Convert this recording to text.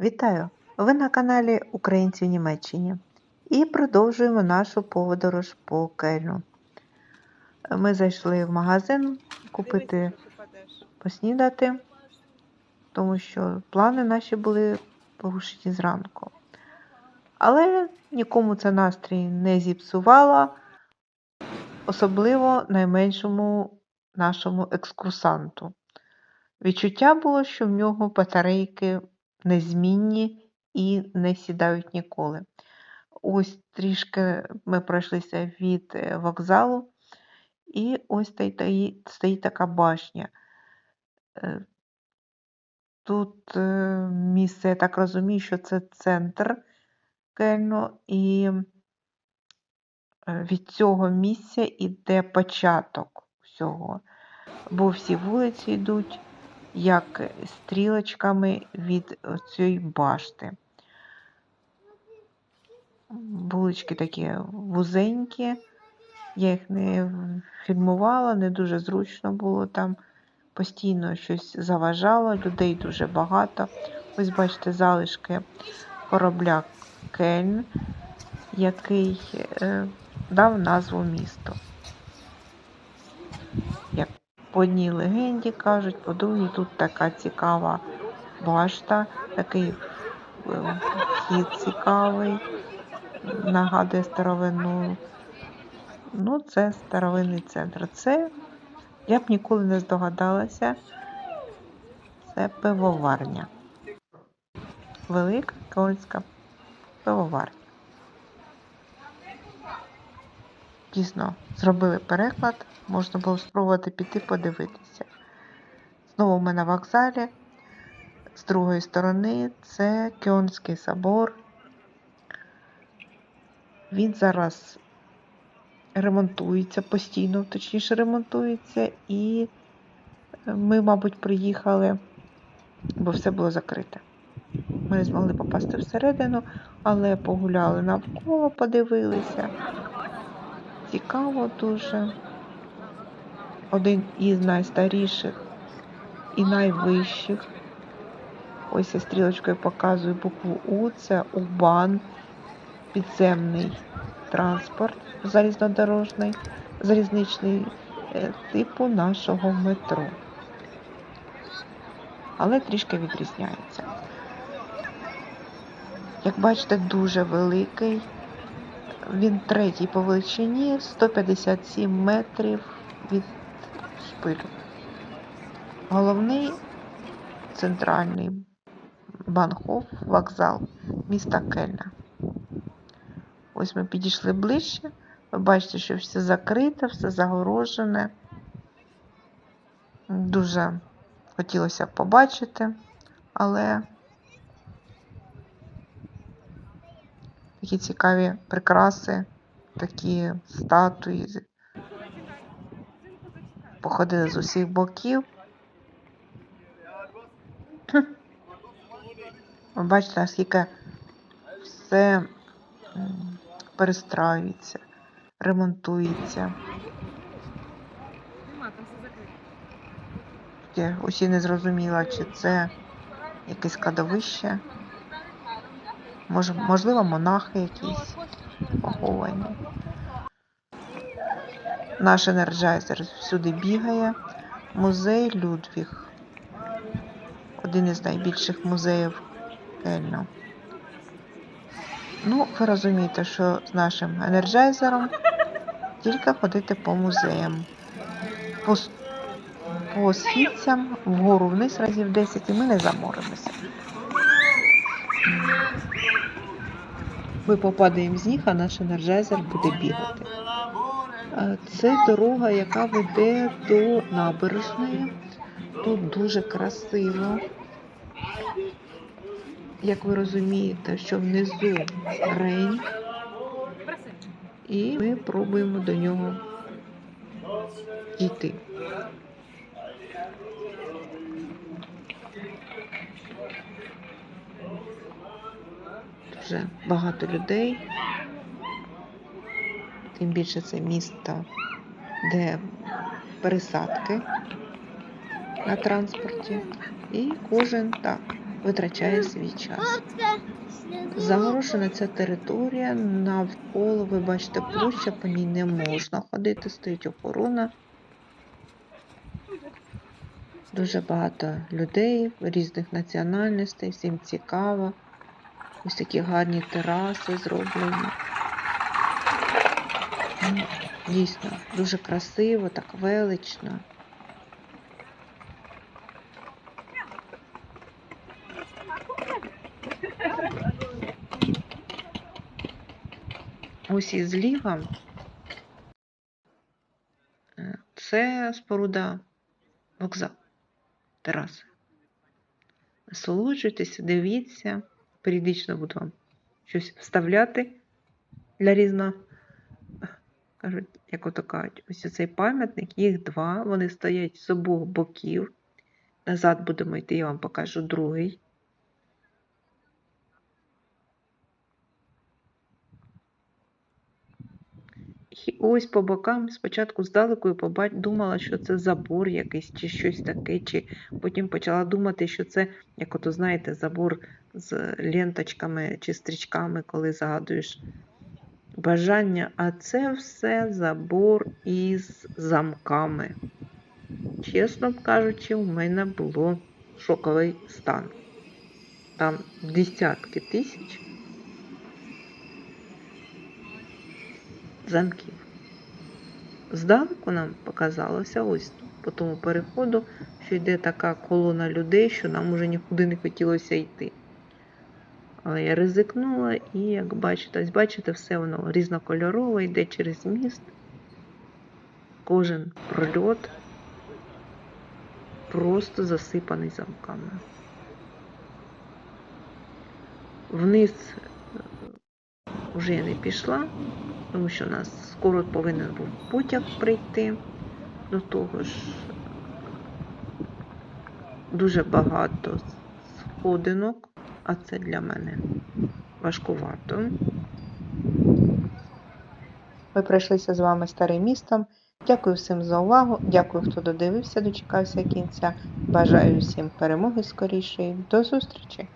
Вітаю! Ви на каналі Українці в Німеччині і продовжуємо нашу подорож по Кельну. Ми зайшли в магазин купити поснідати, тому що плани наші були порушені зранку. Але нікому це настрій не зіпсувало, особливо найменшому нашому екскурсанту. Відчуття було, що в нього батарейки незмінні і не сідають ніколи. Ось трішки ми пройшлися від е, вокзалу, і ось стоїть, така башня. Е, Тут е, місце, я так розумію, що це центр Кельну, і від цього місця іде початок всього. Бо всі вулиці йдуть як стрілочками від цієї башти. Вулички такі вузенькі, я їх не фільмувала, не дуже зручно було там. Постійно щось заважало, людей дуже багато. Ось бачите залишки корабля Кельн, який е, дав назву місту. По одній легенді кажуть, по другій тут така цікава башта, такий е, вхід цікавий, нагадує старовину. Ну, це старовинний центр. Це я б ніколи не здогадалася. Це пивоварня. Велика кольська пивоварня. Дійсно, зробили переклад, можна було спробувати піти подивитися. Знову ми на вокзалі. З другої сторони це Кьонський собор. Він зараз ремонтується постійно, точніше ремонтується, і ми, мабуть, приїхали, бо все було закрите. Ми не змогли попасти всередину, але погуляли навколо, подивилися. Цікаво дуже. Один із найстаріших і найвищих. Ось я стрілочкою показую букву У, це УБАН, підземний транспорт залізнодорожний, залізничний е, типу нашого метро. Але трішки відрізняється. Як бачите, дуже великий. Він третій по величині, 157 метрів від шпилю. Головний центральний Банхоф вокзал міста Кельна. Ось ми підійшли ближче. Ви бачите, що все закрите, все загорожене. Дуже хотілося побачити, але такі цікаві прикраси, такі статуї. Походили з усіх боків. Ви бачите, наскільки все перестраюється, ремонтується. Усі не зрозуміла, чи це якесь кладовище. Може, можливо, монахи якісь поховані. Наш енерджайзер всюди бігає. Музей Людвіг. Один із найбільших музеїв Кельна. Ну, ви розумієте, що з нашим енерджайзером тільки ходити по музеям. По, по східцям вгору вниз разів 10 і ми не заморимося. Ми попадаємо з ніг, а наш енерджайзер буде бігати. Це дорога, яка веде до набережної. Тут дуже красиво. Як ви розумієте, що внизу рейн, і ми пробуємо до нього дійти. Дуже багато людей. Тим більше це місто, де пересадки на транспорті. І кожен так витрачає свій час. Загорожена ця територія, навколо, ви бачите, площа, по ній не можна ходити, стоїть охорона. Дуже багато людей різних національностей, всім цікаво. Ось такі гарні тераси зроблені. Ну, Дійсно, дуже красиво, так велично. Ось і зліва е, це споруда вокзал, тераси. Насолоджуйтеся, дивіться, періодично буду вам щось вставляти для різного. Кажуть, як ото кажуть, ось цей пам'ятник, їх два, вони стоять з обох боків. Назад будемо йти, я вам покажу другий. Ось по бокам спочатку здалеку побач... думала, що це забор якийсь чи щось таке, чи потім почала думати, що це, як ото знаєте, забор з ленточками чи стрічками, коли загадуєш бажання, а це все забор із замками. Чесно кажучи, у мене було шоковий стан. Там десятки тисяч замків. Здалеку нам показалося ось по тому переходу, що йде така колона людей, що нам уже нікуди не хотілося йти. Але я ризикнула і, як бачите, ось бачите, все воно різнокольорове, йде через міст. Кожен прольот просто засипаний замками. Вниз вже я не пішла, тому що у нас скоро повинен був потяг прийти. До того ж, дуже багато сходинок, а це для мене важкувато. Ми пройшлися з вами старим містом. Дякую всім за увагу. Дякую, хто додивився, дочекався кінця. Бажаю всім перемоги скорішої. До зустрічі!